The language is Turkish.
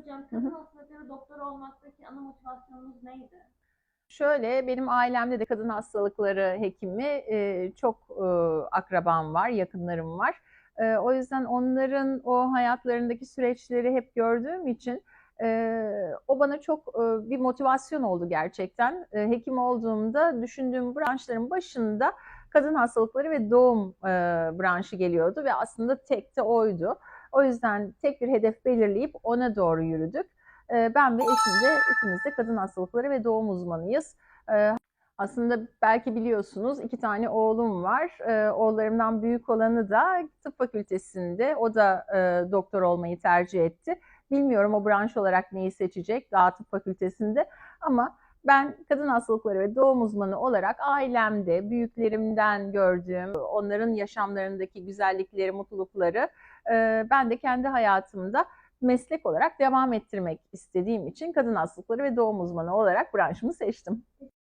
hocam. Kadın hastalıkları doktor olmaktaki ana motivasyonunuz neydi? Şöyle benim ailemde de kadın hastalıkları hekimi e, çok e, akrabam var, yakınlarım var. E, o yüzden onların o hayatlarındaki süreçleri hep gördüğüm için o bana çok bir motivasyon oldu gerçekten. Hekim olduğumda düşündüğüm branşların başında kadın hastalıkları ve doğum branşı geliyordu ve aslında tek de oydu. O yüzden tek bir hedef belirleyip ona doğru yürüdük. E, ben ve eşim de ikimiz de kadın hastalıkları ve doğum uzmanıyız. E, aslında belki biliyorsunuz iki tane oğlum var. E, oğullarımdan büyük olanı da tıp fakültesinde. O da e, doktor olmayı tercih etti. Bilmiyorum o branş olarak neyi seçecek daha tıp fakültesinde ama ben kadın hastalıkları ve doğum uzmanı olarak ailemde, büyüklerimden gördüğüm, onların yaşamlarındaki güzellikleri, mutlulukları e, ben de kendi hayatımda meslek olarak devam ettirmek istediğim için kadın hastalıkları ve doğum uzmanı olarak branşımı seçtim.